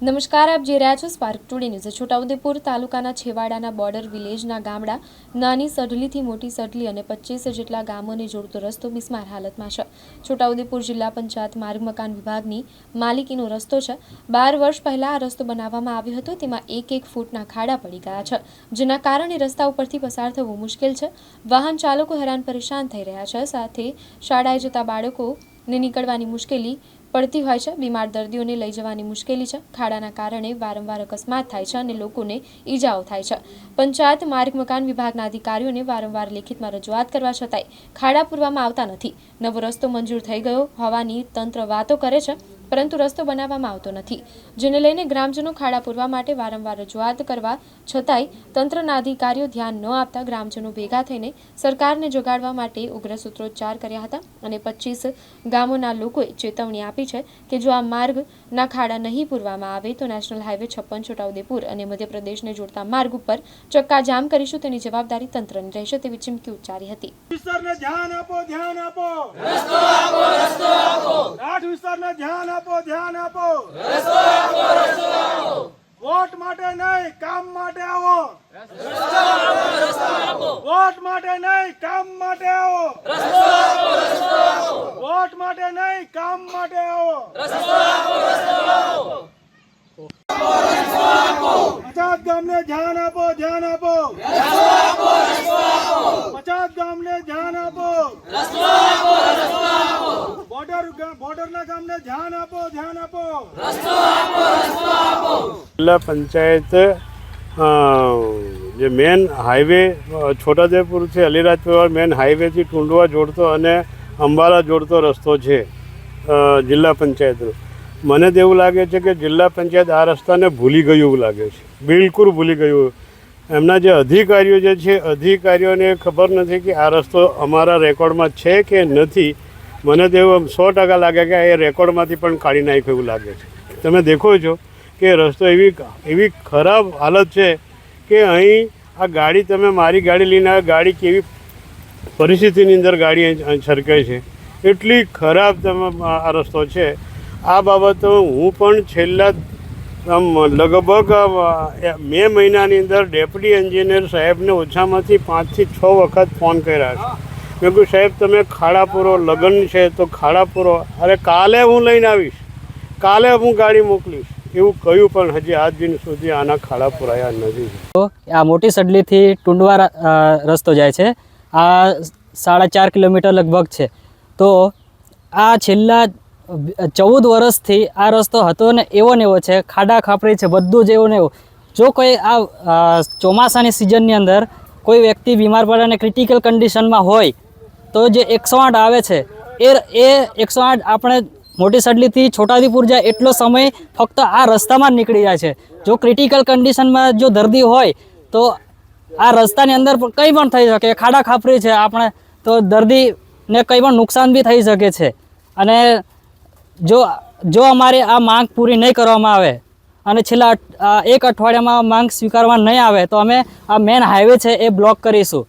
નમસ્કાર, આપ જે રહ્યા છો સ્પાર્ક ટુડે ન્યૂઝ છોટાઉદેપુર તાલુકાના છેવાડાના બોર્ડર વિલેજના ગામડા નાની સઢલીથી મોટી સઢલી અને પચીસ જેટલા ગામોને જોડતો રસ્તો બિસ્માર હાલતમાં છે. છોટાઉદેપુર જિલ્લા પંચાયત માર્ગ મકાન વિભાગની માલિકીનો રસ્તો છે. બાર વર્ષ પહેલાં આ રસ્તો બનાવવામાં આવ્યો હતો. તેમાં એક એક ફૂટના ખાડા પડી ગયા છે. જેના કારણે રસ્તા ઉપરથી પસાર થવું મુશ્કેલ છે. વાહન ચાલકો હેરાન પરેશાન થઈ રહ્યા છે. સાથે શાળાએ જતા બાળકોને નીકળવાની મુશ્કેલી પડતી હોય છે. બીમાર દર્દીઓને લઈ જવાની મુશ્કેલી છે. ખાડાના કારણે વારંવાર અકસ્માત થાય છે અને લોકોને ઈજાઓ થાય છે. પંચાયત માર્ગ મકાન વિભાગના અધિકારીઓને વારંવાર લેખિતમાં રજૂઆત કરવા છતાંય ખાડા પૂરવામાં આવતા નથી. નવો રસ્તો મંજૂર થઈ ગયો હોવાની તંત્ર વાતો કરે છે. પરંતુ રસ્તો બનાવવામાં આવતો નથી. જેને લઈને ગ્રામજનો ખાડા પૂરવા માટે વારંવાર રજૂઆત કરવા છતાંય તંત્રના અધિકારીઓ ધ્યાન ન આપતા ગ્રામજનો ભેગા થઈને સરકારને જગાડવા માટે ઉગ્ર સૂત્રોચ્ચાર કર્યા હતા અને પચીસ ગામોના લોકોએ ચેતવણી આપી છે કે જો આ માર્ગના ખાડા નહીં પૂરવામાં આવે તો નેશનલ હાઈવે છપ્પન છોટાઉદેપુર અને મધ્યપ્રદેશને જોડતા માર્ગ ઉપર ચક્કા જામ કરીશું તેની જવાબદારી તંત્રની રહેશે તેવી ચીમકી ઉચ્ચારી હતી. ધ્યાન આપો ધ્યાન આપો રસ્તો આપો રસ્તો આપો રાઠ વિસ્તારને ધ્યાન આપો ધ્યાન આપો. રસ્તો આપો રસ્તો આપો વોટ માટે નહીં, કામ માટે આવો. રસ્તો આપો રસ્તો આપો વોટ માટે નહીં, કામ માટે આવો. રસ્તો આપો રસ્તો આપો વોટ માટે નહીં, કામ માટે આવો. રસ્તો આપો રસ્તો આપો પચાસ ગામને ધ્યાન આપો ધ્યાન આપો. પચાસ ગામને ધ્યાન આપો. બોર્ડર બોર્ડરના ગામને ધ્યાન આપો ધ્યાન આપો. જિલ્લા પંચાયત જે મેન હાઈવે અ, છોટાઉદેપુરથી અલીરાજપુર મેન હાઈવેથી ટુંડવા જોડતો અને અંબાલા જોડતો રસ્તો છે જિલ્લા પંચાયતનો મને તો એવું લાગે છે કે જિલ્લા પંચાયત આ રસ્તાને ભૂલી ગયું એવું લાગે છે. બિલકુલ ભૂલી ગયું. એમના જે અધિકારીઓ જે છે, અધિકારીઓને ખબર નથી કે આ રસ્તો અમારા રેકોર્ડમાં છે કે નથી. મને તો એવું સો ટકા લાગે કે એ રેકોર્ડમાંથી પણ કાઢી નાખ્યું એવું લાગે છે. તમે દેખો છો કે રસ્તો એવી એવી ખરાબ હાલત છે કે અહીં આ ગાડી તમે મારી ગાડી લઈને આ ગાડી કેવી પરિસ્થિતિની અંદર ગાડી અહીં છે. એટલી ખરાબ તમે આ રસ્તો છે. આ બાબતો હું પણ છેલ્લા આમ લગભગ મે મહિનાની અંદર ડેપ્યુટી એન્જિનિયર સાહેબને ઓછામાંથી પાંચથી છ વખત ફોન કર્યા છે. મેં કહ્યું સાહેબ, તમે ખાડા પૂરો લગ્ન છે તો ખાડા પૂરો અરે, કાલે હું લઈને આવીશ. કાલે હું ગાડી મોકલીશ. એવું કહ્યું પણ હજી આજ દિન સુધી આના ખાડા પુરાયા નથી. તો આ મોટી સડલીથી ટુંડવા રસ્તો જાય છે. આ સાડા ચાર કિલોમીટર લગભગ છે. તો આ છેલ્લા ચૌદ વર્ષથી આ રસ્તો હતો ને એવો ને એવો છે, ખાડા ખાપરી છે, બધું જ એવો ને એવો. જો કોઈ આ ચોમાસાની સિઝનની અંદર કોઈ વ્યક્તિ બીમાર પડે અને ક્રિટિકલ કન્ડિશનમાં હોય, તો જે એકસો આઠ આવે છે, એ એ એકસો આઠ આપણે મોટી સડલીથી છોટાદીપુર જાય એટલો સમય ફક્ત આ રસ્તામાં જ નીકળી જાય છે. જો ક્રિટિકલ કન્ડિશનમાં જો દર્દી હોય, તો આ રસ્તાની અંદર કંઈ પણ થઈ શકે, ખાડા ખાપરી છે આપણે, તો દર્દીને કંઈ પણ નુકસાન બી થઈ શકે છે. અને જો જો અમારી આ માંગ પૂરી નહીં કરવામાં આવે અને છેલ્લા એક અઠવાડિયામાં માંગ સ્વીકારવામાં નહીં આવે, તો અમે આ મેન હાઈવે છે એ બ્લોક કરીશું.